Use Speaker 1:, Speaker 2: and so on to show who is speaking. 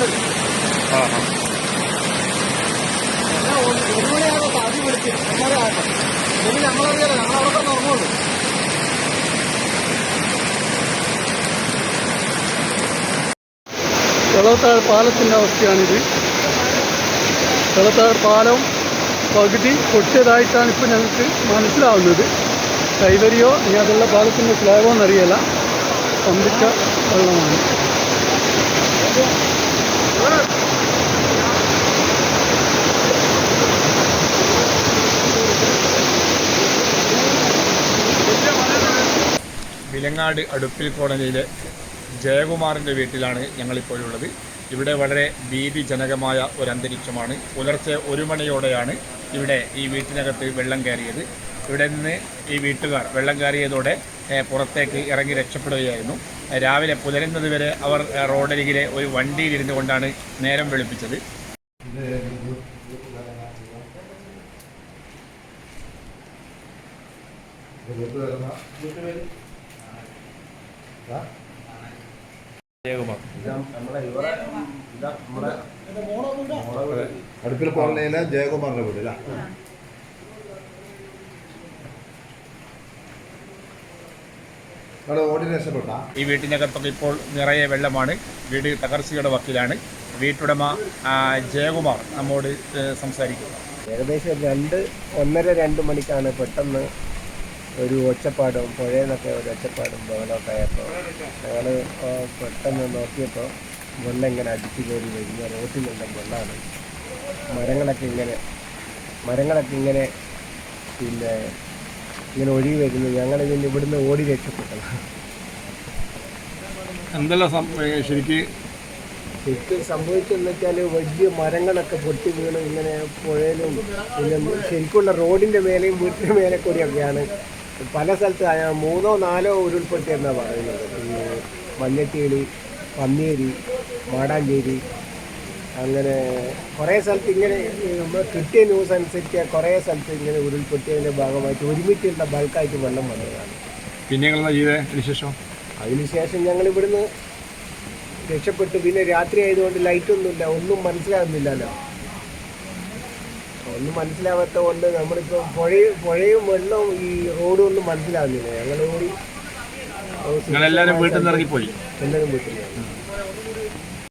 Speaker 1: ഒരു മണിയാകുമ്പോൾ നമ്മളറിയാലോ നമ്മളവിടെ തന്നെ ഉറങ്ങുള്ളൂ.
Speaker 2: വെള്ളത്താഴ് പാലത്തിന്റെ അവസ്ഥയാണിത്. വെള്ളത്താഴ് പാലം പകുതി പൊട്ടിയതായിട്ടാണ് ഇപ്പോൾ ഞങ്ങൾക്ക് മനസ്സിലാവുന്നത്. കൈവരിയോ ഇനി അതുള്ള പാലത്തിന്റെ സ്ലാബോ എന്നറിയില്ല. പമ്പിച്ച വെള്ളമാണ്.
Speaker 3: വിലങ്ങാട് അടുപ്പിൽ കോളനിയിലെ ജയകുമാറിന്റെ വീട്ടിലാണ് ഞങ്ങളിപ്പോഴുള്ളത്. ഇവിടെ വളരെ ഭീതിജനകമായ ഒരു അന്തരീക്ഷമാണ്. പുലർച്ചെ ഒരു മണിയോടെയാണ് ഇവിടെ ഈ വീട്ടിനകത്ത് വെള്ളം കയറിയത്. ഇവിടെ നിന്ന് ഈ വീട്ടുകാർ വെള്ളം കയറിയതോടെ പുറത്തേക്ക് ഇറങ്ങി രക്ഷപ്പെടുകയായിരുന്നു. രാവിലെ പുലരുന്നത് വരെ അവർ റോഡരികിലെ ഒരു വണ്ടിയിലിരുന്നു കൊണ്ടാണ് നേരം വെളുപ്പിച്ചത്. ജയകുമാർ.
Speaker 4: അടുപ്പിൽ കോളനിയിലെ ജയകുമാറിന്റെ വീട് അല്ലേ അവിടെ ഓടി രക്ഷപ്പെട്ട
Speaker 3: ഈ വീട്ടിനകത്തൊക്കെ ഇപ്പോൾ നിറയെ വെള്ളമാണ്. വീട് തകർച്ചയുടെ വക്കിലാണ്. വീട്ടുടമ ജയകുമാർ നമ്മോട് സംസാരിക്കുന്നത്
Speaker 5: ഏകദേശം രണ്ട് ഒന്നര രണ്ട് മണിക്കാണ് പെട്ടെന്ന് ഒരു ഒച്ചപ്പാടും പുഴയെന്നൊക്കെ നിന്നൊക്കെ ഒരു ഒച്ചപ്പാടും ബഹളമൊക്കെ ആയപ്പോൾ ഞങ്ങൾ പെട്ടെന്ന് നോക്കിയപ്പോൾ വെള്ളം ഇങ്ങനെ അടിച്ചു കയറി വരുന്ന. റോട്ടിലെല്ലാം വെള്ളമാണ് മരങ്ങളൊക്കെ ഇങ്ങനെ മരങ്ങളൊക്കെ ഇങ്ങനെ പിന്നെ ഇങ്ങനെ ഒഴുകി വരുന്നു. ഞങ്ങൾ ഇതിന് ഇവിടുന്ന് ഓടി രക്ഷപ്പെട്ടത്
Speaker 3: എന്തെല്ലാം ശരിക്ക്?
Speaker 5: ശരിക്കും സംഭവിച്ചെന്ന് വെച്ചാൽ വലിയ മരങ്ങളൊക്കെ പൊട്ടി വീണ് ഇങ്ങനെ പുഴയിലും പിന്നെ ശരിക്കുള്ള റോഡിന്റെ മേലെയും വീട്ടിന്റെ മേലെ കൂടിയൊക്കെയാണ് പല സ്ഥലത്ത് മൂന്നോ നാലോ ഉരുൾപൊട്ടി എന്നാണ് പറയുന്നത്. ഈ മഞ്ഞട്ടികളി പന്നിയേരി മാടാഞ്ചേരി അങ്ങനെ കുറേ സ്ഥലത്ത് ഇങ്ങനെ നമ്മൾ കിട്ടിയ ന്യൂസ് അനുസരിച്ച് കുറേ സ്ഥലത്ത് ഇങ്ങനെ ഉരുൾപൊട്ടിയതിന്റെ ഭാഗമായിട്ട് ഒരുമിച്ചുള്ള ബൾക്കായിട്ട് വെള്ളം വന്നതാണ്.
Speaker 3: പിന്നെ നിങ്ങളെന്താ ചെയ്തേ ശേഷം
Speaker 5: അതിനുശേഷം ഞങ്ങൾ ഇവിടുന്ന് രക്ഷപ്പെട്ടു. പിന്നെ രാത്രി ആയതുകൊണ്ട് ലൈറ്റ് ഒന്നുമില്ല. ഒന്നും മനസ്സിലാകുന്നില്ലല്ലോ. ഒന്നും മനസ്സിലാവാത്ത കൊണ്ട് നമ്മളിപ്പോൾ പുഴയും പുഴയും വെള്ളവും ഈ റോഡും ഒന്നും മനസ്സിലാകുന്നില്ല. ഞങ്ങൾ ഓടി
Speaker 3: എല്ലാവരും വീട്ടിൽ നിന്ന് ഇറങ്ങിപ്പോയി.
Speaker 5: എല്ലാവരും വീട്ടിൽ